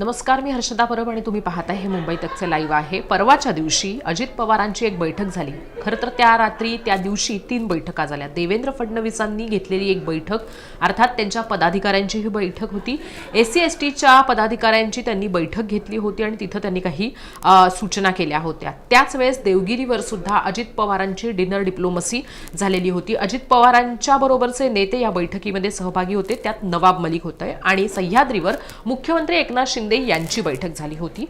नमस्कार मी हर्षदा परब आणि तुम्ही पाहताय हे मुंबई तकचे लाईव्ह आहे. परवाच्या दिवशी अजित पवारांची एक बैठक झाली. खरं तर त्या रात्री त्या दिवशी तीन बैठका झाल्या. देवेंद्र फडणवीसांनी घेतलेली एक बैठक अर्थात त्यांच्या पदाधिकाऱ्यांची ही बैठक होती. एस सी एस टीच्या पदाधिकाऱ्यांची त्यांनी बैठक घेतली होती आणि तिथं त्यांनी काही सूचना केल्या होत्या. त्याच वेळेस देवगिरीवर सुद्धा अजित पवारांची डिनर डिप्लोमसी झालेली होती. अजित पवारांच्या बरोबरचे नेते या बैठकीमध्ये सहभागी होते. त्यात नवाब मलिक होते आणि सह्याद्रीवर मुख्यमंत्री एकनाथ शिंदे यांची बैठक झाली होती.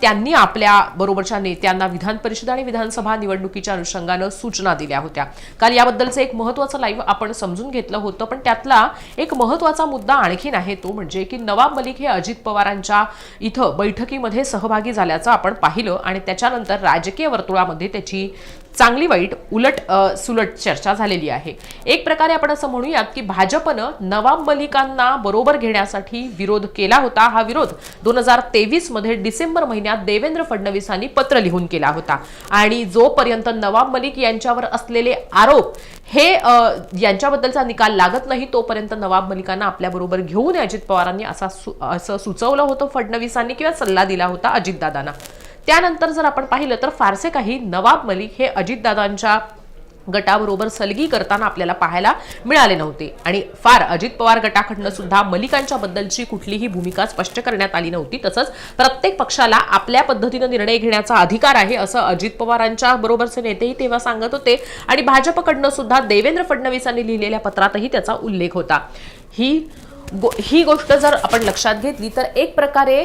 त्यांनी आपल्या बरोबरच्या नेत्यांना विधान परिषद आणि विधानसभा निवडणुकीच्या अनुषंगानं सूचना दिल्या होत्या. काल याबद्दलचं एक महत्वाचं लाईव्ह आपण समजून घेतलं होतं पण त्यातला एक महत्त्वाचा मुद्दा आणखीन आहे तो म्हणजे की नवाब मलिक हे अजित पवारांच्या इथं बैठकीमध्ये सहभागी झाल्याचं आपण पाहिलं आणि त्याच्यानंतर राजकीय वर्तुळामध्ये त्याची चांगली वाईट उलट सुलट चर्चा झालेली आहे. एक प्रकारे आपण असं म्हणूयात की भाजपनं नवाब मलिकांना बरोबर घेण्यासाठी विरोध केला होता. हा विरोध दोन हजार तेवीसमध्ये डिसेंबर महिन्यात देवेंद्र फडणवीसांनी पत्र लिहून केला होता. आणि जोपर्यंत नवाब मलिक यांच्यावर असलेले आरोप हे यांच्याबद्दलचा निकाल लागत नाही तोपर्यंत नवाब मलिकांना आपल्याबरोबर घेऊन अजित पवारांनी असा सु- असं सुचवलं होतं फडणवीसांनी किंवा सल्ला दिला होता अजितदादांना. त्यानंतर जर आपण पाहिलं तर फारसे काही नवाब मलिक हे अजितदादांच्या गटाबरोबर सलगी करताना आपल्याला पाहायला मिळाले नव्हते. आणि फार अजित पवार गटाकडनं सुद्धा मलिकांच्या बद्दलची कुठलीही भूमिका स्पष्ट करण्यात आली नव्हती. तसंच प्रत्येक पक्षाला आपल्या पद्धतीनं निर्णय घेण्याचा अधिकार आहे असं अजित पवारांच्या बरोबरचे नेतेही तेव्हा सांगत होते. आणि भाजपकडनं सुद्धा देवेंद्र फडणवीसांनी लिहिलेल्या पत्रातही त्याचा उल्लेख होता. ही गो- ही गोष्ट जर आपण लक्षात घेतली तर एक प्रकारे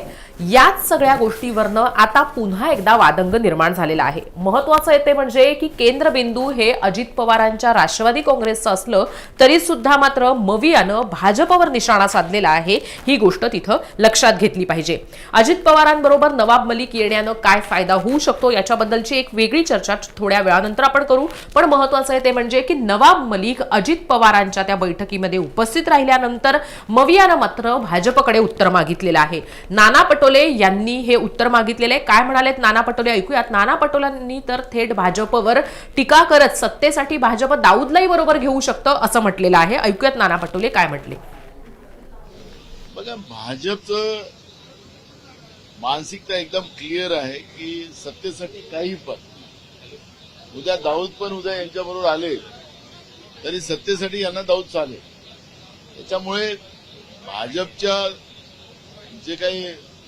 याच सगळ्या गोष्टीवरनं आता पुन्हा एकदा वादंग निर्माण झालेला आहे. महत्वाचं येते म्हणजे की केंद्रबिंदू हे अजित पवारांच्या राष्ट्रवादी काँग्रेसचं असलं तरी सुद्धा मात्र मवियानं भाजपवर निशाणा साधलेला आहे ही गोष्ट तिथं लक्षात घेतली पाहिजे. अजित पवारांबरोबर नवाब मलिक येण्यानं काय फायदा होऊ शकतो याच्याबद्दलची एक वेगळी चर्चा थोड्या वेळानंतर आपण करू. पण महत्वाचं आहे ते म्हणजे की नवाब मलिक अजित पवारांच्या त्या बैठकीमध्ये उपस्थित राहिल्यानंतर मवियानं मात्र भाजपकडे उत्तर मागितलेलं आहे. नाना पटोले यांनी हे उत्तर मागितलेलं आहे. काय म्हणालेत नाना पटोले? ऐकूयात. नाना पटोलांनी तर थेट भाजपवर टीका करत सत्तेसाठी भाजप दाऊदलाही बरोबर घेऊ शकतं असं म्हटलेलं आहे. ऐकूयात नाना पटोले काय म्हटले? बघा भाजपचं मानसिकता एकदम क्लिअर आहे की सत्तेसाठी काही पण उद्या दाऊद पण उद्या यांच्याबरोबर आले तरी सत्तेसाठी यांना दाऊद चालेल. त्याच्यामुळे भाजपच्या जे काही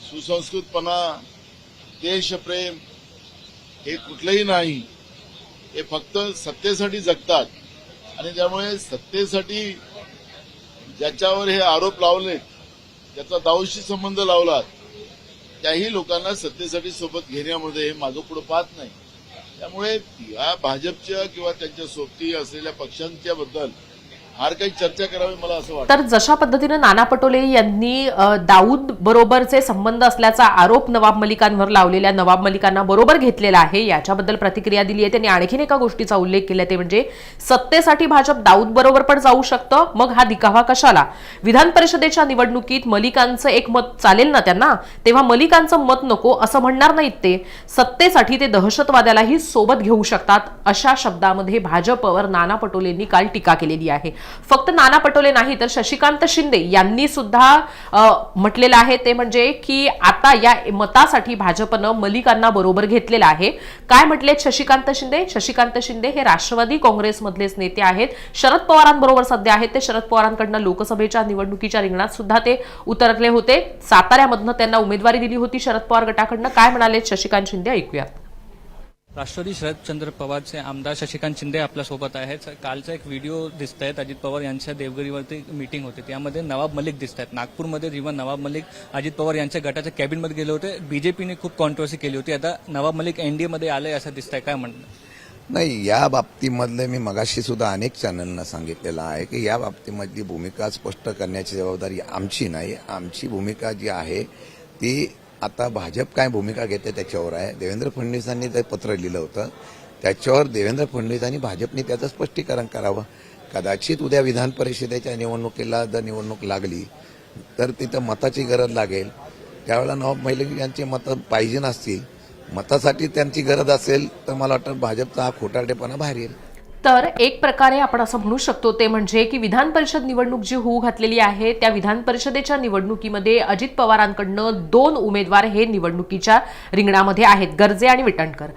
सुसंस्कृतपणा देशप्रेम हे कुठलंही नाही हे फक्त सत्तेसाठी जगतात. आणि त्यामुळे सत्तेसाठी ज्याच्यावर हे आरोप लावले त्याचा दाऊशी संबंध लावलात त्याही लोकांना सत्तेसाठी सोबत घेण्यामध्ये हे माझं पुढं पाहत नाही. त्यामुळे या भाजपच्या किंवा त्यांच्या सोबती असलेल्या पक्षांच्या बद्दल फार काही चर्चा करावी मला असं वाटतं. तर जशा पद्धतीने नाना पटोले यांनी दाऊद बरोबरचे संबंध असल्याचा आरोप नवाब मलिकांवर लावलेल्या नवाब मलिकांना बरोबर घेतलेला आहे याच्याबद्दल प्रतिक्रिया दिली आहे. त्यांनी आणखीन एका गोष्टीचा उल्लेख केला ते म्हणजे सत्तेसाठी भाजप दाऊद बरोबर पण जाऊ शकतं मग हा दिखावा कशाला? विधान परिषदेच्या निवडणुकीत मलिकांचं एक मत चालेल ना त्यांना? तेव्हा मलिकांचं मत नको असं म्हणणार नाहीत ते. सत्तेसाठी ते दहशतवाद्यालाही सोबत घेऊ शकतात अशा शब्दामध्ये भाजपवर नाना पटोलेंनी काल टीका केलेली आहे. फक्त नाना पटोले नाही तर शशिकांत शिंदे यांनी सुद्धा म्हटलेलं आहे ते म्हणजे की आता या मतासाठी भाजपनं मलिकांना बरोबर घेतलेलं आहे. काय म्हटले शशिकांत शिंदे? शशिकांत शिंदे हे राष्ट्रवादी काँग्रेसमधलेच नेते आहेत. शरद पवारांबरोबर सध्या आहेत ते. शरद पवारांकडनं लोकसभेच्या निवडणुकीच्या रिंगणात सुद्धा ते उतरले होते. साताऱ्यामधनं त्यांना उमेदवारी दिली होती शरद पवार गटाकडनं. काय म्हणाले शशिकांत शिंदे? ऐकूयात. राष्ट्रवादी शरदचंद्र पवारचे आमदार शशिकांत शिंदे आपल्यासोबत आहेत. कालचा एक व्हिडिओ दिसत आहेत अजित पवार यांच्या देवगिरीवरती मीटिंग होती. त्यामध्ये नवाब मलिक दिसत आहेत नागपूरमध्ये जेव्हा नवाब मलिक अजित पवार यांच्या गटाच्या कॅबिनमध्ये गेले होते. बीजेपीने खूप कॉन्ट्रोवर्सी केली होती. आता नवाब मलिक एनडीएमध्ये आले असं दिसत आहे काय म्हणणं? नाही या बाबतीमधले मी मगाशी सुद्धा अनेक चॅनलना सांगितलेलं आहे की या बाबतीमधली भूमिका स्पष्ट करण्याची जबाबदारी आमची नाही. आमची भूमिका जी आहे ती आता भाजप काय भूमिका घेते त्याच्यावर आहे? देवेंद्र फडणवीसांनी ते पत्र लिहिलं होतं. त्याच्यावर देवेंद्र फडणवीस आणि भाजपने त्याचं स्पष्टीकरण करावं. कदाचित उद्या विधान परिषदेच्या निवडणुकीला जर निवडणूक लागली तर तिथं मताची गरज लागेल. त्यावेळेला नवाब मलिक यांची मतं पाहिजे नसतील. मतासाठी त्यांची गरज असेल तर मला वाटतं भाजपचा हा खोटारडेपणा बाहेर येईल. तर एक प्रकारे आपण असं म्हणू शकतो ते म्हणजे की विधान परिषद निवडणूक जी होऊ घातलेली आहे त्या विधान परिषदेच्या निवडणुकीमध्ये अजित पवारांकडनं दोन उमेदवार हे निवडणुकीच्या रिंगणामध्ये आहेत गर्जे आणि विटणकर.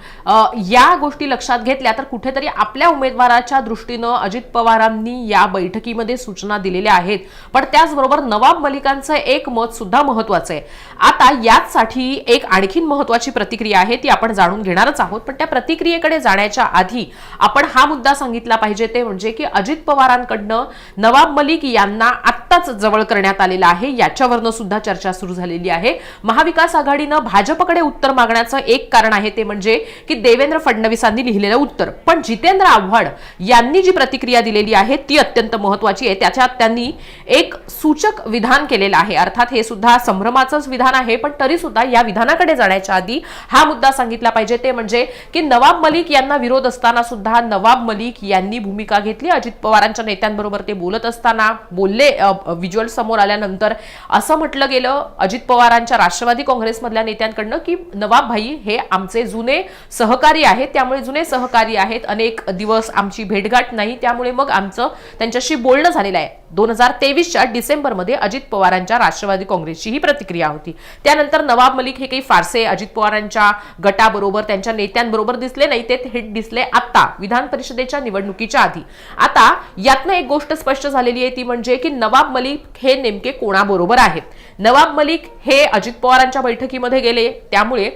या गोष्टी लक्षात घेतल्या तर कुठेतरी आपल्या उमेदवाराच्या दृष्टीनं अजित पवारांनी या बैठकीमध्ये सूचना दिलेल्या आहेत. पण त्याचबरोबर नवाब मलिकांचं एक मत सुद्धा महत्वाचं आहे. आता याचसाठी एक आणखीन महत्वाची प्रतिक्रिया आहे ती आपण जाणून घेणारच आहोत. पण त्या प्रतिक्रियेकडे जाण्याच्या आधी आपण हा मुद्दा सांगितला पाहिजे ते म्हणजे की अजित पवारांकडनं नवाब मलिक यांना आत्ताच जवळ करण्यात आलेला आहे. याच्यावरनं सुद्धा चर्चा सुरू झालेली आहे. महाविकास आघाडीनं भाजपकडे उत्तर मागण्याचं एक कारण आहे ते म्हणजे की देवेंद्र फडणवीसांनी लिहिलेलं उत्तर. पण जितेंद्र आव्हाड यांनी जी प्रतिक्रिया दिलेली आहे ती अत्यंत महत्वाची आहे. त्याच्यात त्यांनी एक सूचक विधान केलेलं आहे. अर्थात हे सुद्धा संभ्रमाचंच विधान आहे पण तरी सुद्धा या विधानाकडे जाण्याच्या आधी हा मुद्दा सांगितला पाहिजे. ते म्हणजे की नवाब मलिक यांना विरोध असताना सुद्धा नवाब मलिक यांनी भूमिका घेतली. अजित पवारांच्या नेत्यांबरोबर ते बोलत असताना बोलले व्हिज्युअल समोर आल्यानंतर असं म्हटलं गेलं अजित पवारांच्या राष्ट्रवादी काँग्रेसमधल्या नेत्यांकडनं की नवाब भाई हे आमचे जुने सहकारी आहेत. त्यामुळे जुने सहकारी आहेत. अनेक दिवस आमची भेटगाठ नाही. त्यामुळे मग आमचं त्यांच्याशी बोलणं झालेलं आहे. दोन हजार तेवीसच्या डिसेंबरमध्ये अजित पवारांच्या राष्ट्रवादी काँग्रेसची ही प्रतिक्रिया होती. त्यानंतर नवाब मलिक हे काही फारसे अजित पवारांच्या गटाबरोबर त्यांच्या नेत्यांबरोबर दिसले नाही ते थेट दिसले आता विधान परिषदेच्या निवडणुकीच्या आधी. आता यातनं एक गोष्ट स्पष्ट झालेली आहे ती म्हणजे की नवाब मलिक हे नेमके कोणाबरोबर आहेत? नवाब मलिक हे अजित पवारांच्या बैठकीमध्ये गेले त्यामुळे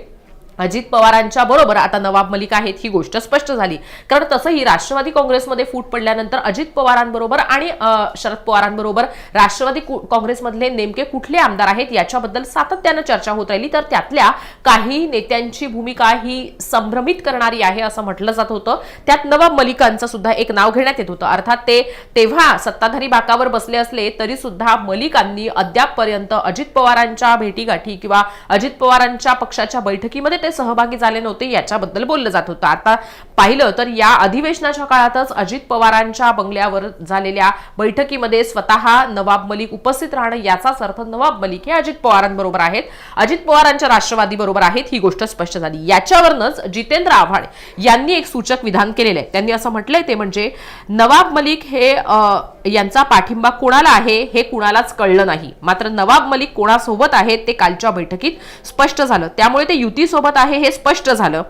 अजित पवारांच्या बरोबर आता नवाब मलिक आहेत ही गोष्ट स्पष्ट झाली. कारण तसंही राष्ट्रवादी काँग्रेसमध्ये फूट पडल्यानंतर अजित पवारांबरोबर आणि शरद पवारांबरोबर राष्ट्रवादी काँग्रेसमधले नेमके कुठले आमदार आहेत याच्याबद्दल सातत्यानं चर्चा होत राहिली. तर त्यातल्या काही नेत्यांची भूमिका ही संभ्रमित करणारी आहे असं म्हटलं जात होतं. त्यात नवाब मलिकांचं सुद्धा एक नाव घेण्यात येत होतं. अर्थात ते तेव्हा सत्ताधारी बाकावर बसले असले तरी सुद्धा मलिकांनी अद्यापपर्यंत अजित पवारांच्या भेटीगाठी किंवा अजित पवारांच्या पक्षाच्या बैठकीमध्ये ते सहभागी झाले नव्हते याच्याबद्दल बोललं जात होतं. आता पाहिलं तर या अधिवेशनाच्या काळातच अजित पवारांच्या बंगल्यावर झालेल्या बैठकीमध्ये स्वतः नवाब मलिक उपस्थित राहणं याचाच अर्थ नवाब मलिक हे अजित पवारांबरोबर आहेत. अजित पवारांच्या राष्ट्रवादी बरोबर आहेत ही गोष्ट स्पष्ट झाली. याच्यावरनच जितेंद्र आव्हाड यांनी एक सूचक विधान केलेलं आहे. त्यांनी असं म्हटलंय ते म्हणजे नवाब मलिक हे यांचा पाठिंबा कोणाला आहे हे कुणालाच कळलं नाही. मात्र नवाब मलिक कोणासोबत आहेत ते कालच्या बैठकीत स्पष्ट झालं. त्यामुळे ते युतीसोबत आहे हे स्पष्ट झालं.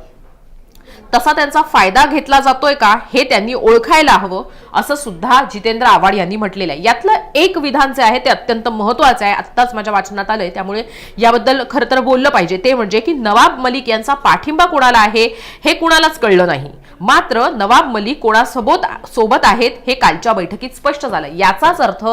तसा त्यांचा फायदा घेतला जातोय का हे त्यांनी ओळखायला हवं असं सुद्धा जितेंद्र आव्हाड यांनी म्हटलेलं आहे. यातलं एक विधान जे आहे ते अत्यंत महत्वाचं आहे. आत्ताच माझ्या वाचनात आलंय त्यामुळे याबद्दल खरं तर बोललं पाहिजे. ते म्हणजे की नवाब मलिक यांचा पाठिंबा कोणाला आहे हे कुणालाच कळलं नाही. मात्र नवाब मलिक कोणासोबत सोबत आहेत हे कालच्या बैठकीत स्पष्ट झालं. याचाच अर्थ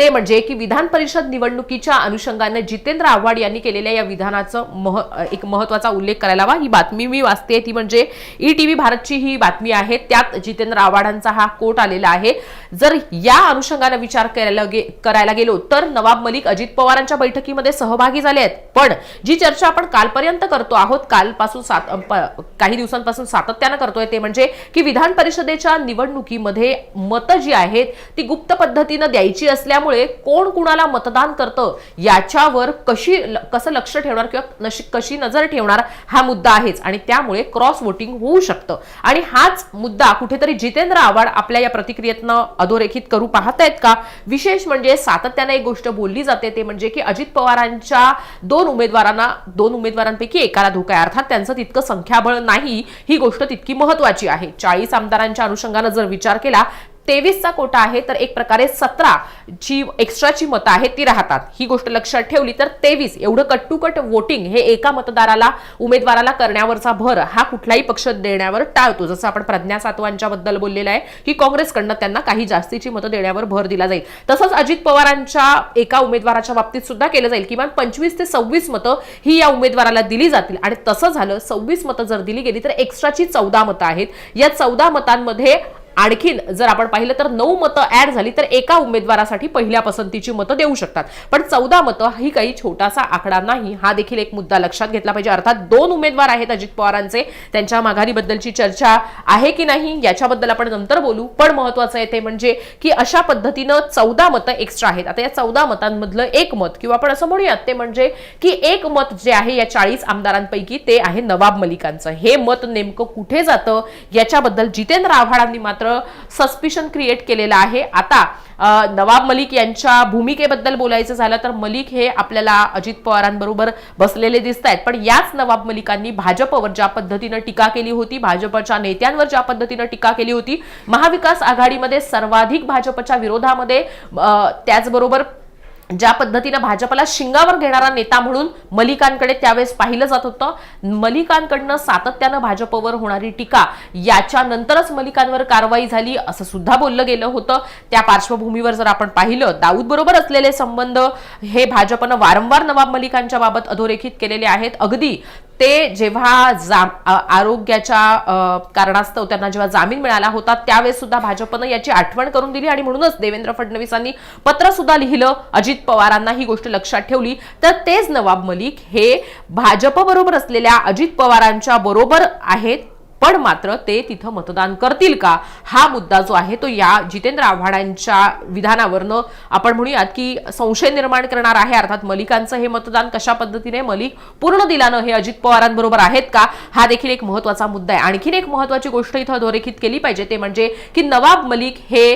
ते म्हणजे की विधान परिषद निवडणुकीच्या अनुषंगाने जितेंद्र आव्हाड यांनी केलेल्या या विधानाचं मह एक महत्त्वाचा उल्लेख करायला हवा. ही बातमी मी वाचते. ती म्हणजे ई टी व्ही भारतची ही बातमी आहे. त्यात जितेंद्र आव्हाडांचा हा कोट आलेला आहे. जर या अनुषंगाने विचार करायला गे करायला गेलो तर नवाब मलिक अजित पवारांच्या बैठकीमध्ये सहभागी झाले आहेत. पण जी चर्चा आपण कालपर्यंत करतो आहोत कालपासून सात प- काही दिवसांपासून सातत्यानं करतोय ते म्हणजे की विधान परिषदेच्या निवडणुकीमध्ये मतं जी आहेत ती गुप्त पद्धतीनं द्यायची असल्यामुळे कोण कुणाला मतदान करतं याच्यावर कशी कसं लक्ष ठेवणार किंवा नशी कशी नजर ठेवणार हा मुद्दा आहेच. आणि त्यामुळे क्रॉस वोटिंग होऊ शकतं. आणि हाच मुद्दा कुठेतरी जितेंद्र आव्हाड आपल्या या प्रतिक्रियेतनं अधोरेखित करू पाहतायत का? विशेष म्हणजे सातत्याने एक गोष्ट बोलली जाते ते म्हणजे की अजित पवारांच्या दोन उमेदवारांना दोन उमेदवारांपैकी एकाला धोका आहे. अर्थात त्यांचं तितकं संख्याबळ नाही ही गोष्ट तितकी महत्वाची आहे. चाळीस आमदारांच्या अनुषंगानं जर विचार केला तेवीसचा कोटा आहे तर एक प्रकारे सतरा जी एक्स्ट्राची मतं आहेत ती राहतात. ही गोष्ट लक्षात ठेवली तर तेवीस एवढं कट्टुकट वोटिंग हे एका मतदाराला उमेदवाराला करण्यावरचा भर हा कुठलाही पक्ष देण्यावर टाळतो. जसं आपण प्रज्ञा सातवांच्या बद्दल बोललेलं आहे की काँग्रेसकडनं त्यांना काही जास्तीची मतं देण्यावर भर दिला जाईल. तसंच अजित पवारांच्या एका उमेदवाराच्या बाबतीत सुद्धा केलं जाईल. किमान पंचवीस ते सव्वीस मतं ही या उमेदवाराला दिली जातील. आणि तसं झालं सव्वीस मतं जर दिली गेली तर एक्स्ट्राची चौदा मतं आहेत. या चौदा मतांमध्ये आणखीन जर आपण पाहिलं तर नऊ मतं ऍड झाली तर एका उमेदवारासाठी पहिल्या पसंतीची मतं देऊ शकतात. पण चौदा मतं ही काही छोटासा आकडा नाही. हा देखील एक मुद्दा लक्षात घेतला पाहिजे. अर्थात दोन उमेदवार आहेत अजित पवारांचे. त्यांच्या माघारीबद्दलची चर्चा आहे की नाही याच्याबद्दल आपण नंतर बोलू. पण महत्वाचं आहे ते म्हणजे की अशा पद्धतीनं चौदा मतं एक्स्ट्रा आहेत. आता या चौदा मतांमधलं एक मत किंवा आपण असं म्हणूयात ते म्हणजे की एक मत जे आहे या चाळीस आमदारांपैकी ते आहे नवाब मलिकांचं. हे मत नेमकं कुठे जातं? याच्याबद्दल जितेंद्र आव्हाडांनी मात्र सस्पिशन क्रिएट केलेलं आहे. आता नवाब मलिक यांच्या भूमिकेबद्दल बोलायचं झालं तर मलिक हे आपल्याला अजित पवारांबरोबर बसलेले दिसत आहेत. पण याच नवाब मलिकांनी भाजपवर ज्या पद्धतीनं टीका केली होती भाजपच्या नेत्यांवर ज्या पद्धतीनं टीका केली होती महाविकास आघाडीमध्ये सर्वाधिक भाजपच्या विरोधामध्ये त्याचबरोबर ज्या पद्धतीनं भाजपला शिंगावर घेणारा नेता म्हणून मलिकांकडे त्यावेळेस पाहिलं जात होतं. मलिकांकडनं सातत्यानं भाजपवर होणारी टीका याच्यानंतरच मलिकांवर कारवाई झाली असं सुद्धा बोललं गेलं होतं. त्या पार्श्वभूमीवर जर आपण पाहिलं दाऊद बरोबर असलेले संबंध हे भाजपनं वारंवार नवाब मलिकांच्या बाबत अधोरेखित केलेले आहेत. अगदी ते जेव्हा जाम आरोग्याच्या कारणास्तव त्यांना जेव्हा जामीन मिळाला होता त्यावेळेस सुद्धा भाजपनं याची आठवण करून दिली आणि म्हणूनच देवेंद्र फडणवीसांनी पत्र सुद्धा लिहिलं. अजित पवारांना ही गोष्ट लक्षात ठेवली. तर तेच नवाब मलिक हे भाजप बरोबर असलेल्या अजित पवारांच्या बरोबर आहेत. पण मात्र ते तिथं मतदान करतील का? हा मुद्दा जो आहे तो या जितेंद्र आव्हाडांच्या विधानावरनं आपण म्हणूयात की संशय निर्माण करणार आहे. अर्थात मलिकांचं हे मतदान कशा पद्धतीने मलिक पूर्ण दिलानं हे अजित पवारांबरोबर आहेत का? हा देखील एक महत्त्वाचा मुद्दा आहे. आणखीन एक महत्वाची गोष्ट इथं अधोरेखित केली पाहिजे ते म्हणजे की नवाब मलिक हे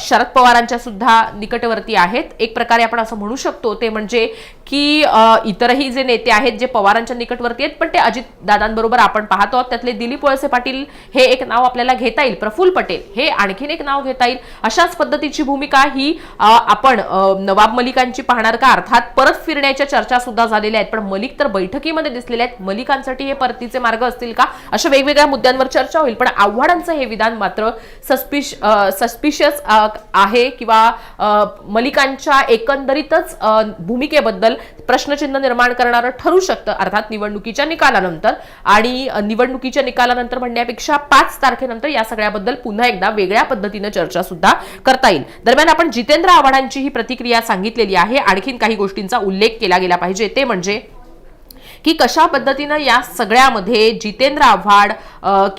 शरद पवारांच्या सुद्धा निकटवर्ती आहेत. एक प्रकारे आपण असं म्हणू शकतो ते म्हणजे की इतरही जे नेते आहेत जे पवारांच्या निकटवर्ती आहेत पण ते अजित दादांबरोबर आपण पाहतो आहोत. त्यातले दिलीप वळसे पाटील हे एक नाव आपल्याला घेता येईल. प्रफुल्ल पटेल हे आणखीन एक नाव घेता येईल. अशाच पद्धतीची भूमिका ही आपण नवाब मलिकांची पाहणार का? अर्थात परत फिरण्याच्या चर्चा सुद्धा झालेल्या आहेत. पण मलिक तर बैठकीमध्ये दिसलेले आहेत. मलिकांसाठी हे परतीचे मार्ग असतील का? अशा वेगवेगळ्या मुद्द्यांवर चर्चा होईल. पण आव्हाडांचं हे विधान मात्र सस्पिश सस्पिशियस आहे किंवा मलिकांच्या एकंदरीतच भूमिकेबद्दल प्रश्नचिन्ह निर्माण करणारं ठरू शकतं. अर्थात निवडणुकीच्या निकालानंतर आणि निवडणुकीच्या निकालानंतर म्हणण्यापेक्षा पाच तारखेनंतर या सगळ्याबद्दल पुन्हा एकदा वेगळ्या पद्धतीनं चर्चा सुद्धा करता येईल. दरम्यान आपण जितेंद्र आव्हाडांची ही प्रतिक्रिया सांगितलेली आहे. आणखीन काही गोष्टींचा उल्लेख केला गेला पाहिजे. ते म्हणजे की कशा पद्धतीनं या सगळ्यामध्ये जितेंद्र आव्हाड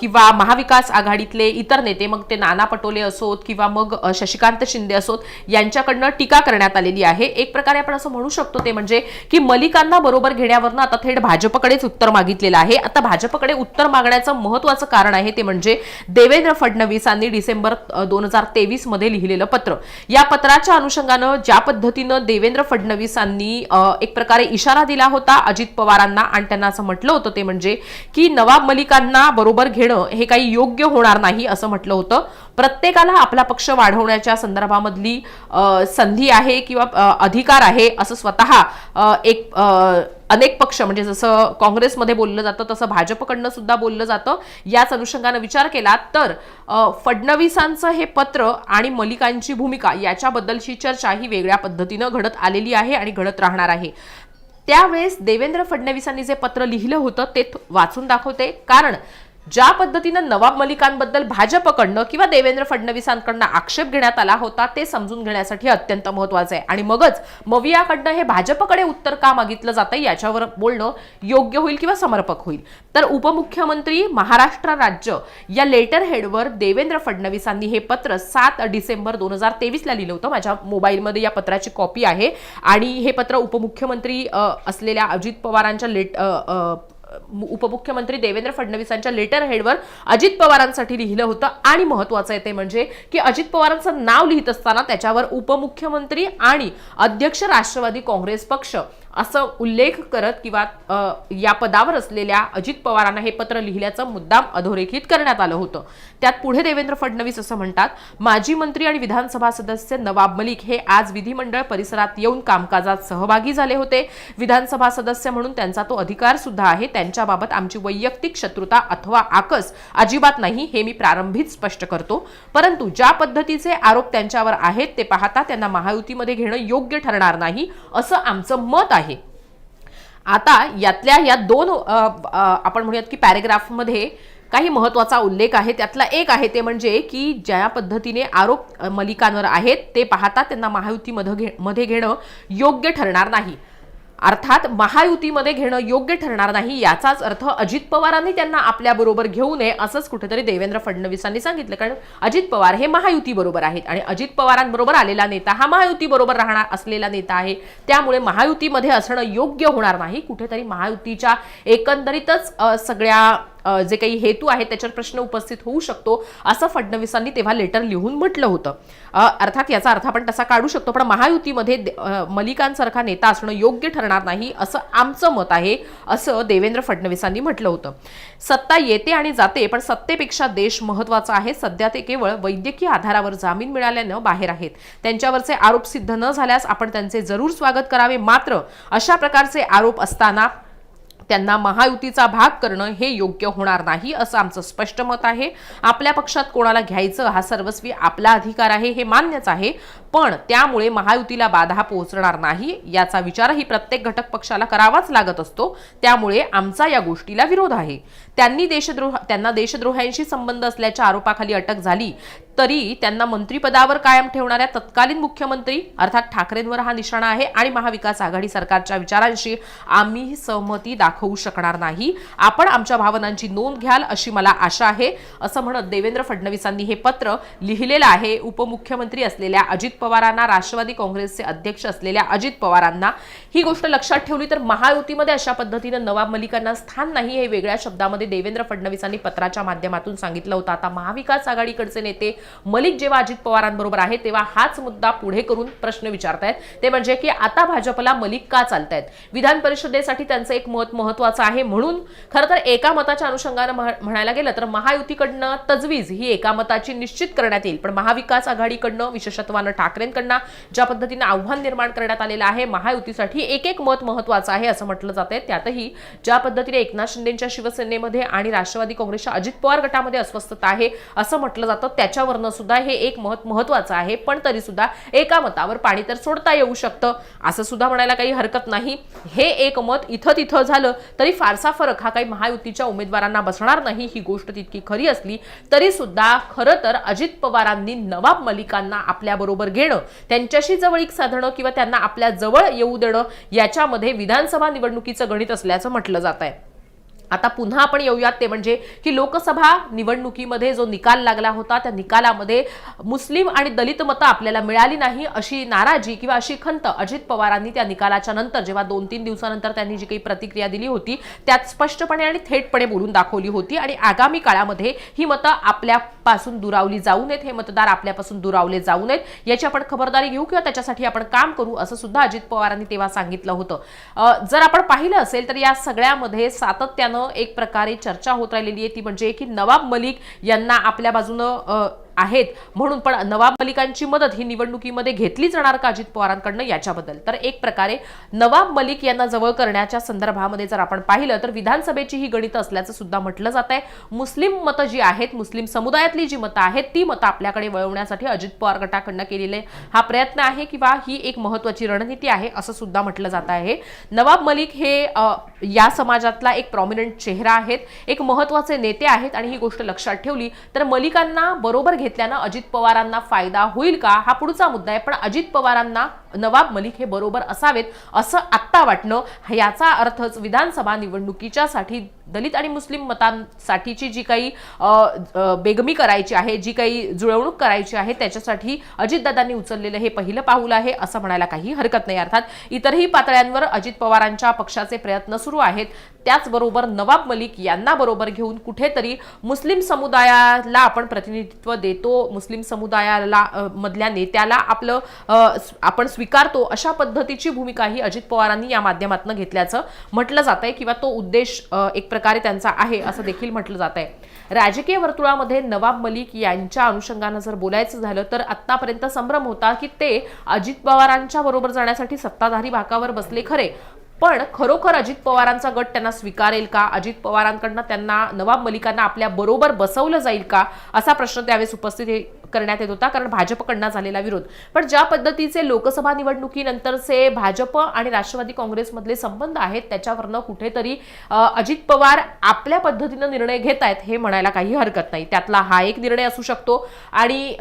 किंवा महाविकास आघाडीतले इतर नेते मग ते नाना पटोले असोत किंवा मग शशिकांत शिंदे असोत यांच्याकडनं टीका करण्यात आलेली आहे. एक प्रकारे आपण असं म्हणू शकतो ते म्हणजे की मलिकांना बरोबर घेण्यावरनं आता थेट भाजपकडेच उत्तर मागितलेलं आहे. आता भाजपकडे उत्तर मागण्याचं महत्वाचं कारण आहे ते म्हणजे देवेंद्र फडणवीसांनी डिसेंबर दोन हजार तेवीसमध्ये लिहिलेलं पत्र. या पत्राच्या अनुषंगानं ज्या पद्धतीनं देवेंद्र फडणवीसांनी एक प्रकारे इशारा दिला होता अजित पवारांना आणि त्यांना असं म्हटलं होतं ते म्हणजे की नवाब मलिकांना बरोबर घेणं हे काही योग्य होणार नाही असं म्हटलं होतं. प्रत्येकाला आपला पक्ष वाढवण्याच्या संदर्भामधली संधी आहे किंवा अधिकार आहे असं स्वतः एक अनेक पक्ष म्हणजे जसं काँग्रेसमध्ये बोललं जातं तसं भाजपकडनं सुद्धा बोललं जातं. याच अनुषंगानं विचार केला तर फडणवीसांचं हे पत्र आणि मलिकांची भूमिका याच्याबद्दलची चर्चा ही वेगळ्या पद्धतीनं घडत आलेली आहे आणि घडत राहणार आहे. त्यावेळेस देवेंद्र फडणवीसांनी जे पत्र लिहिलं होतं ते वाचून दाखवते. कारण ज्या पद्धतीनं नवाब मलिकांबद्दल भाजपकडनं किंवा देवेंद्र फडणवीसांकडनं आक्षेप घेण्यात आला होता ते समजून घेण्यासाठी अत्यंत महत्वाचं आहे. आणि मगच मवियाकडनं हे भाजपकडे उत्तर का मागितलं जातं याच्यावर बोलणं योग्य होईल किंवा समर्पक होईल? तर उपमुख्यमंत्री महाराष्ट्र राज्य या लेटर हेडवर देवेंद्र फडणवीसांनी हे पत्र सात डिसेंबर दोन हजार तेवीसला लिहिलं होतं. माझ्या मोबाईलमध्ये या पत्राची कॉपी आहे. आणि हे पत्र उपमुख्यमंत्री असलेल्या अजित पवारांच्या लेट उपमुख्यमंत्री देवेंद्र फडणवीसांच्या लेटर हेडवर अजित पवारांसाठी लिहिलं होतं. आणि महत्वाचं आहे ते म्हणजे की अजित पवारांचं नाव लिहित असताना त्याच्यावर उपमुख्यमंत्री आणि अध्यक्ष राष्ट्रवादी काँग्रेस पक्ष असं उल्लेख करत किंवा या पदावर असलेल्या अजित पवारांना हे पत्र लिहिल्याचं मुद्दाम अधोरेखित करण्यात आलं होतं. त्यात पुढे देवेंद्र फडणवीस असं म्हणतात माजी मंत्री आणि विधानसभा सदस्य नवाब मलिक हे आज विधिमंडळ परिसरात येऊन कामकाजात सहभागी झाले होते. विधानसभा सदस्य म्हणून त्यांचा तो अधिकार सुद्धा आहे. त्यांच्याबाबत आमची वैयक्तिक शत्रुता अथवा आकस अजिबात नाही हे मी प्रारंभीच स्पष्ट करतो. परंतु ज्या पद्धतीचे आरोप त्यांच्यावर आहेत ते पाहता त्यांना महायुतीमध्ये घेणं योग्य ठरणार नाही असं आमचं मत आहे. आता यातल्या या दोन आपण म्हणूयात की पॅरेग्राफमध्ये काही महत्त्वाचा उल्लेख आहे त्यातला एक आहे ते म्हणजे की ज्या पद्धतीने आरोप मलिकांवर आहेत ते पाहता त्यांना महायुतीमध्ये घे मध्ये घेणं योग्य ठरणार नाही. अर्थात महायुतीमध्ये घेणं योग्य ठरणार नाही याचाच अर्थ अजित पवारांनी त्यांना आपल्याबरोबर घेऊ नये असंच कुठेतरी देवेंद्र फडणवीसांनी सांगितलं. कारण अजित पवार हे महायुतीबरोबर आहेत आणि अजित पवारांबरोबर आलेला नेता हा महायुतीबरोबर राहणार असलेला नेता आहे. त्यामुळे महायुतीमध्ये असणं योग्य होणार नाही. कुठेतरी महायुतीच्या एकंदरीतच सगळ्या जे काही हेतू आहे त्याच्यावर प्रश्न उपस्थित होऊ शकतो असं फडणवीसांनी तेव्हा लेटर लिहून म्हटलं होतं. अर्थात याचा अर्थ आपण तसा काढू शकतो पण महायुतीमध्ये मलिकांसारखा नेता असणं योग्य ठरणार नाही असं आमचं मत आहे असं देवेंद्र फडणवीसांनी म्हटलं होतं. सत्ता येते आणि जाते पण सत्तेपेक्षा देश महत्त्वाचा आहे. सध्या ते केवळ वैद्यकीय आधारावर जामीन मिळाल्यानं बाहेर आहेत. त्यांच्यावरचे आरोप सिद्ध न झाल्यास आपण त्यांचे जरूर स्वागत करावे. मात्र अशा प्रकारचे आरोप असताना त्यांना महायुतीचा भाग करणं हे योग्य होणार नाही असं आमचं स्पष्ट मत आहे. आपल्या पक्षात कोणाला घ्यायचं हा सर्वस्वी आपला अधिकार आहे हे मान्यच आहे. पण त्यामुळे महायुतीला बाधा पोहोचणार नाही याचा विचारही प्रत्येक घटक पक्षाला करावाच लागत असतो. त्यामुळे आमचा या गोष्टीला विरोध आहे. त्यांनी देशद्रोह त्यांना देशद्रोह्यांशी संबंध असल्याच्या आरोपाखाली अटक झाली तरी त्यांना मंत्रिपदावर कायम ठेवणाऱ्या तत्कालीन मुख्यमंत्री अर्थात ठाकरेंवर हा निशाणा आहे आणि महाविकास आघाडी सरकारच्या विचारांशी आम्ही सहमती दाखवू शकणार नाही. आपण आमच्या भावनांची नोंद घ्याल अशी मला आशा आहे. असं म्हणत देवेंद्र फडणवीसांनी हे पत्र लिहिलेलं आहे. उपमुख्यमंत्री असलेल्या अजित पवारांना राष्ट्रवादी काँग्रेसचे अध्यक्ष असलेल्या अजित पवारांना ही गोष्ट लक्षात ठेवली तर महायुतीमध्ये अशा पद्धतीनं नवाब मलिकांना स्थान नाही हे वेगळ्या शब्दामध्ये देवेंद्र फडणवीसांनी पत्राच्या माध्यमातून सांगितलं होतं. आता महाविकास आघाडीकडचे नेते मलिक जेव्हा अजित पवारांबरोबर आहे तेव्हा हाच मुद्दा पुढे करून प्रश्न विचारतायत. ते म्हणजे की आता भाजपला मलिक का चालतायत? विधान परिषदेसाठी त्यांचं एक मत महत्वाचं आहे म्हणून खरं तर एका मताच्या अनुषंगानं म्हणायला गेलं तर महायुतीकडनं तजवीज ही एका मताची निश्चित करण्यात येईल. पण महाविकास आघाडीकडनं विशेषत्वानं ठाकरेंकडनं ज्या पद्धतीनं आव्हान निर्माण करण्यात आलेलं आहे महायुतीसाठी एक एक मत महत्वाचं आहे असं म्हटलं जात आहे त्यातही ज्या पद्धतीने एकनाथ शिंदेच्या शिवसेनेमध्ये आणि राष्ट्रवादी काँग्रेसच्या अजित पवार गटामध्ये अस्वस्थता आहे असं म्हटलं जातं. त्याच्यावरनं सुद्धा हे एक मत महत्वाचं आहे पण तरी सुद्धा एका मतावर पाणी तर सोडता येऊ शकतं असं सुद्धा म्हणायला काही हरकत नाही. हे एक मत इथं तिथं झालं तरी फारसा फरक हा काही महायुतीच्या उमेदवारांना बसणार नाही ही गोष्ट तितकी खरी असली तरी सुद्धा खरं तर अजित पवारांनी नवाब मलिकांना आपल्याबरोबर घेणं त्यांच्याशी जवळीक साधणं किंवा त्यांना आपल्या जवळ येऊ देणं याच्यामध्ये विधानसभा निवडणुकीचं गणित असल्याचं म्हटलं जात आहे आता पुन्हा आपण येऊयात ते म्हणजे की लोकसभा निवडणुकीमध्ये जो निकाल लागला होता त्या निकालामध्ये मुस्लिम आणि दलित मतं आपल्याला मिळाली नाही अशी नाराजी किंवा अशी खंत अजित पवारांनी त्या निकालाच्या नंतर जेव्हा दोन तीन दिवसानंतर त्यांनी जी काही प्रतिक्रिया दिली होती त्यात स्पष्टपणे आणि थेटपणे बोलून दाखवली होती आणि आगामी काळामध्ये ही मतं आपल्या पासून दुरावली जाऊ नयेत हे मतदार आपल्यापासून दुरावले जाऊ नयेत. याची आपण खबरदारी घेऊ किंवा त्याच्यासाठी आपण काम करू असं सुद्धा अजित पवारांनी तेव्हा सांगितलं होतं. जर आपण पाहिलं असेल तर या सगळ्यामध्ये सातत्यानं एक प्रकारे चर्चा होत राहिलेली आहे. ती म्हणजे की नवाब मलिक यांना आपल्या बाजूनं आहेत. म्हणून पण नवाब मलिकांची मदत ही निवडणुकीमध्ये घेतली जाणार का अजित पवारांकडनं याच्याबद्दल? तर एक प्रकारे नवाब मलिक यांना जवळ करण्याच्या संदर्भामध्ये जर आपण पाहिलं तर विधानसभेची ही गणित असल्याचं सुद्धा म्हटलं जात आहे मुस्लिम मतं जी आहेत मुस्लिम समुदायातली जी मतं आहेत ती मतं आपल्याकडे वळवण्यासाठी अजित पवार गटाकडनं केलेले हा प्रयत्न आहे किंवा ही एक महत्वाची रणनीती आहे असं सुद्धा म्हटलं जात आहे. नवाब मलिक हे या समाजातला एक प्रॉमिनंट चेहरा आहेत एक महत्त्वाचे नेते आहेत आणि ही गोष्ट लक्षात ठेवली तर मलिकांना बरोबर घेतल्यानं अजित पवारांना फायदा होईल का? हा पुढचा मुद्दा आहे. पण अजित पवारांना नवाब मलिक हे बरोबर असावेत असं आत्ता वाटणं याचा अर्थच विधानसभा निवडणुकीच्या साठी दलित आणि मुस्लिम मतांसाठीची जी काही बेगमी करायची आहे जी काही जुळवणूक करायची आहे त्याच्यासाठी अजितदादांनी उचललेलं हे पहिलं पाऊल आहे असं म्हणायला काही हरकत नाही. अर्थात इतरही पातळ्यांवर अजित पवारांच्या पक्षाचे प्रयत्न सुरू आहेत. त्याचबरोबर नवाब मलिक यांना बरोबर घेऊन कुठेतरी मुस्लिम समुदायाला आपण प्रतिनिधित्व देतो. मुस्लिम समुदायाला मधल्या नेत्याला आपलं आपण स्वीकारतो अशा पद्धतीची भूमिका ही अजित पवारांनी या माध्यमातून घेतल्याचं म्हटलं जात आहे किंवा तो उद्देश एक प्रकारे त्यांचा आहे असं देखील म्हटलं जात आहे राजकीय वर्तुळामध्ये नवाब मलिक यांच्या अनुषंगानं जर बोलायचं झालं तर आत्तापर्यंत संभ्रम होता की ते अजित पवारांच्या बरोबर जाण्यासाठी सत्ताधारी भाकावर बसले खरे. पण खरोखर अजित पवारांचा गट त्यांना स्वीकारेल का? अजित पवारांकडनं त्यांना नवाब मलिकांना आपल्या बरोबर बसवलं जाईल का? असा प्रश्न त्यावेळेस उपस्थित हे- करण्यात येत होता कारण भाजपकडनं झालेला विरोध. पण ज्या पद्धतीचे लोकसभा निवडणुकीनंतरचे भाजप आणि राष्ट्रवादी काँग्रेसमधले संबंध आहेत त्याच्यावरनं कुठेतरी अजित पवार आपल्या पद्धतीनं निर्णय घेत आहेत हे म्हणायला काही हरकत नाही. त्यातला हा एक निर्णय असू शकतो. आणि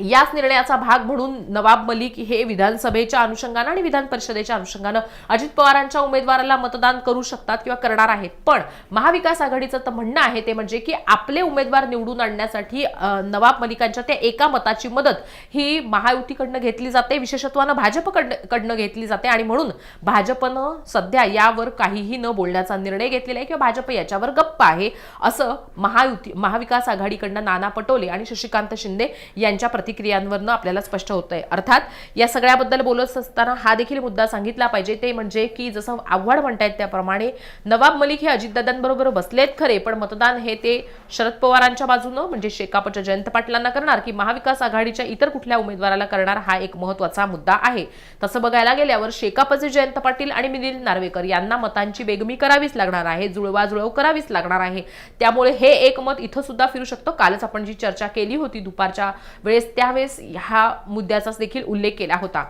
याच निर्णयाचा भाग म्हणून नवाब मलिक हे विधानसभेच्या अनुषंगानं आणि विधान परिषदेच्या अनुषंगानं अजित पवारांच्या उमेदवाराला मतदान करू शकतात किंवा करणार आहेत. पण महाविकास आघाडीचं तर म्हणणं आहे ते म्हणजे की आपले उमेदवार निवडून आणण्यासाठी नवाब मलिकांच्या त्या एका मताची मदत ही महायुतीकडनं घेतली जाते विशेषत्वानं भाजपकडनं कडनं घेतली जाते आणि म्हणून भाजपनं सध्या यावर काहीही न बोलण्याचा निर्णय घेतलेला आहे किंवा भाजप याच्यावर गप्प आहे असं महायुती महाविकास आघाडीकडनं नाना पटोले आणि शशिकांत शिंदे यांच्या प्रतिक्रियांवरनं आपल्याला स्पष्ट होत आहे अर्थात या सगळ्याबद्दल बोलत असताना हा देखील मुद्दा सांगितला पाहिजे. ते म्हणजे की जसं आव्हाड म्हणतायत त्याप्रमाणे नवाब मलिक हे अजितदादांबरोबर बसलेत खरे पण मतदान हे ते शरद पवारांच्या बाजूनं म्हणजे शेकापच्या जयंत पाटलांना करणार की महाविकास आघाडीच्या इतर कुठल्या उमेदवाराला करणार हा एक महत्त्वाचा मुद्दा आहे. तसं बघायला गेल्यावर शेकापचे जयंत पाटील आणि मिलिंद नार्वेकर यांना मतांची बेगमी करावीच लागणार आहे जुळवाजुळव करावीच लागणार आहे. त्यामुळे हे एक मत इथं सुद्धा फिरू शकतो. कालच आपण जी चर्चा केली होती दुपारच्या वेळेस त्यावेळेस ह्या मुद्द्याचाच देखील उल्लेख केला होता.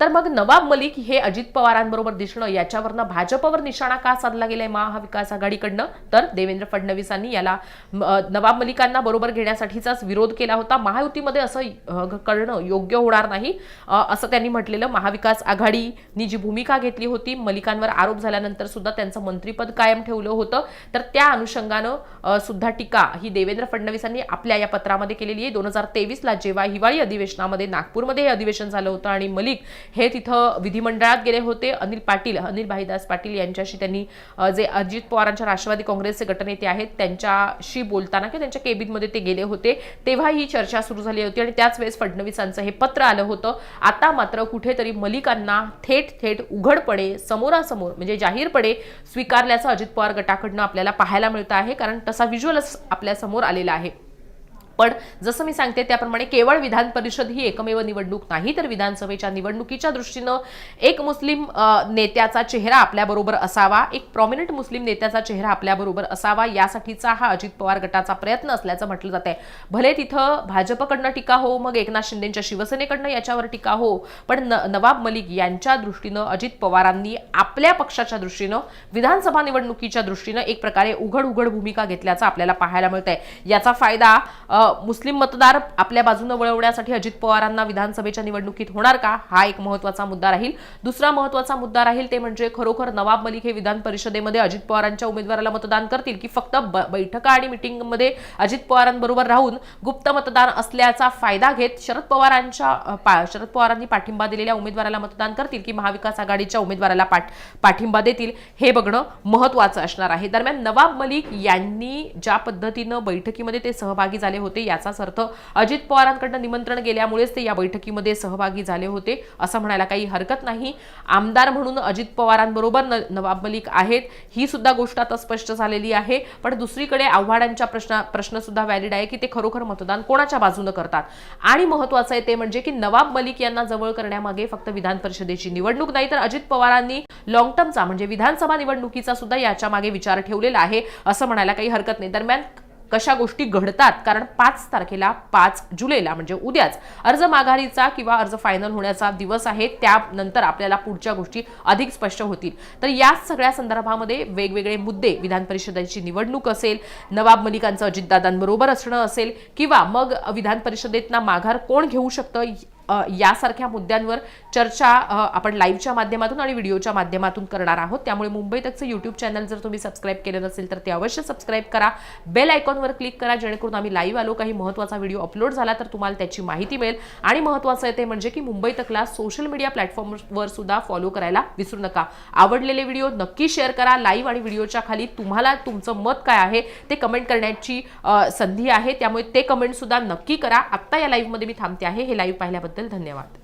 तर मग नवाब मलिक हे अजित पवारांबरोबर दिसणं याच्यावरनं भाजपवर निशाणा का साधला गेलाय महाविकास आघाडीकडनं? तर देवेंद्र फडणवीसांनी याला नवाब मलिकांना बरोबर घेण्यासाठीचाच विरोध केला होता. महायुतीमध्ये असं करणं योग्य होणार नाही असं त्यांनी म्हटलेलं. महाविकास आघाडीनी जी भूमिका घेतली होती मलिकांवर आरोप झाल्यानंतर सुद्धा त्यांचं मंत्रीपद कायम ठेवलं होतं. तर त्या अनुषंगानं सुद्धा टीका ही देवेंद्र फडणवीसांनी आपल्या या पत्रामध्ये केलेली आहे. दोन हजार तेवीसला जेव्हा हिवाळी अधिवेशनामध्ये नागपूरमध्ये हे अधिवेशन झालं होतं आणि मलिक हे तिथं विधिमंडळात गेले होते. अनिल पाटील अनिल भाईदास पाटील यांच्याशी त्यांनी जे अजित पवारांच्या राष्ट्रवादी काँग्रेसचे गटनेते आहेत त्यांच्याशी बोलताना किंवा त्यांच्या केबिनमध्ये ते गेले होते. तेव्हा ही चर्चा सुरू झाली होती आणि त्याच वेळेस फडणवीसांचं हे पत्र आलं होतं. आता मात्र कुठेतरी मलिकांना थेट थेट उघडपणे समोरासमोर म्हणजे जाहीरपणे स्वीकारल्याचं अजित पवार गटाकडनं आपल्याला पाहायला मिळतं आहे. कारण तसा व्हिज्युअल आपल्यासमोर आलेला आहे. पण जसं मी सांगते त्याप्रमाणे केवळ विधान परिषद ही एकमेव निवडणूक नाही तर विधानसभेच्या निवडणुकीच्या दृष्टीनं एक मुस्लिम नेत्याचा चेहरा आपल्याबरोबर असावा एक प्रॉमिनंट मुस्लिम नेत्याचा चेहरा आपल्याबरोबर असावा यासाठीचा हा अजित पवार गटाचा प्रयत्न असल्याचं म्हटलं जात आहे भले तिथं भाजपकडनं टीका हो मग एकनाथ शिंदेच्या शिवसेनेकडनं याच्यावर टीका हो पण न- नवाब मलिक यांच्या दृष्टीनं अजित पवारांनी आपल्या पक्षाच्या दृष्टीनं विधानसभा निवडणुकीच्या दृष्टीनं एक प्रकारे उघड उघड भूमिका घेतल्याचं आपल्याला पाहायला मिळत आहे याचा फायदा मुस्लिम मतदार आपल्या बाजूनं वळवण्यासाठी अजित पवारांना विधानसभेच्या निवडणुकीत होणार का? हा एक महत्त्वाचा मुद्दा राहील. दुसरा महत्त्वाचा मुद्दा राहील ते म्हणजे खरोखर नवाब मलिक हे विधान परिषदेमध्ये अजित पवारांच्या उमेदवाराला मतदान करतील की फक्त ब- बैठका आणि मिटिंगमध्ये अजित पवारांबरोबर राहून गुप्त मतदान असल्याचा फायदा घेत शरद पवारांच्या पा- शरद पवारांनी पाठिंबा दिलेल्या उमेदवाराला मतदान करतील की महाविकास आघाडीच्या उमेदवाराला पाठ पाठिंबा देतील? हे बघणं महत्वाचं असणार आहे. दरम्यान नवाब मलिक यांनी ज्या पद्धतीनं बैठकीमध्ये ते सहभागी झाले होते याचाच अर्थ अजित पवारांकडनं निमंत्रण गेल्यामुळेच ते या बैठकीमध्ये सहभागी झाले होते असं म्हणायला काही हरकत नाही. आमदार म्हणून अजित पवारांबरोबर नवाब मलिक आहेत ही सुद्धा गोष्ट आता स्पष्ट झालेली आहे. पण दुसरीकडे आव्हाडांच्या प्रश्न प्रश्नसुद्धा व्हॅलिड आहे की ते खरोखर मतदान कोणाच्या बाजूनं करतात? आणि महत्वाचं आहे ते म्हणजे की नवाब मलिक यांना जवळ करण्यामागे फक्त विधान परिषदेची निवडणूक नाही तर अजित पवारांनी लॉंग टर्मचा म्हणजे विधानसभा निवडणुकीचा सुद्धा याच्या मागे विचार ठेवलेला आहे असं म्हणायला काही हरकत नाही. दरम्यान कशा गोष्टी घडतात? कारण पाच तारखेला पाच जुलैला म्हणजे उद्याच अर्ज माघारीचा किंवा अर्ज फायनल होण्याचा दिवस आहे. त्यानंतर आपल्याला पुढच्या गोष्टी अधिक स्पष्ट होतील. तर या सगळ्या संदर्भामध्ये वेगवेगळे मुद्दे विधान परिषदेची निवडणूक असेल नवाब मलिकांचं अजितदादांबरोबर असणं असेल किंवा मग विधान परिषदेतना माघार कोण घेऊ शकतं? यासारख्या मुद्द्यांवर चर्चा आपण लाईव्हच्या माध्यमातून आणि व्हिडिओच्या माध्यमातून करणार आहोत. त्यामुळे मुंबई तकचं यूट्यूब चॅनल जर तुम्ही सबस्क्राईब केलं नसेल तर ते अवश्य सबस्क्राईब करा. बेल आयकॉनवर क्लिक करा जेणेकरून आम्ही लाईव्ह आलो काही महत्त्वाचा व्हिडिओ अपलोड झाला तर तुम्हाला त्याची माहिती मिळेल. आणि महत्त्वाचं आहे ते म्हणजे की मुंबई तकला सोशल मीडिया प्लॅटफॉर्मवर सुद्धा फॉलो करायला विसरू नका. आवडलेले व्हिडिओ नक्की शेअर करा. लाईव्ह आणि व्हिडिओच्या खाली तुम्हाला तुमचं मत काय आहे ते कमेंट करण्याची संधी आहे. त्यामुळे ते कमेंटसुद्धा नक्की करा. आत्ता या लाईव्हमध्ये मी थांबते आहे. हे लाईव्ह पाहिल्याबद्दल धन्यवाद.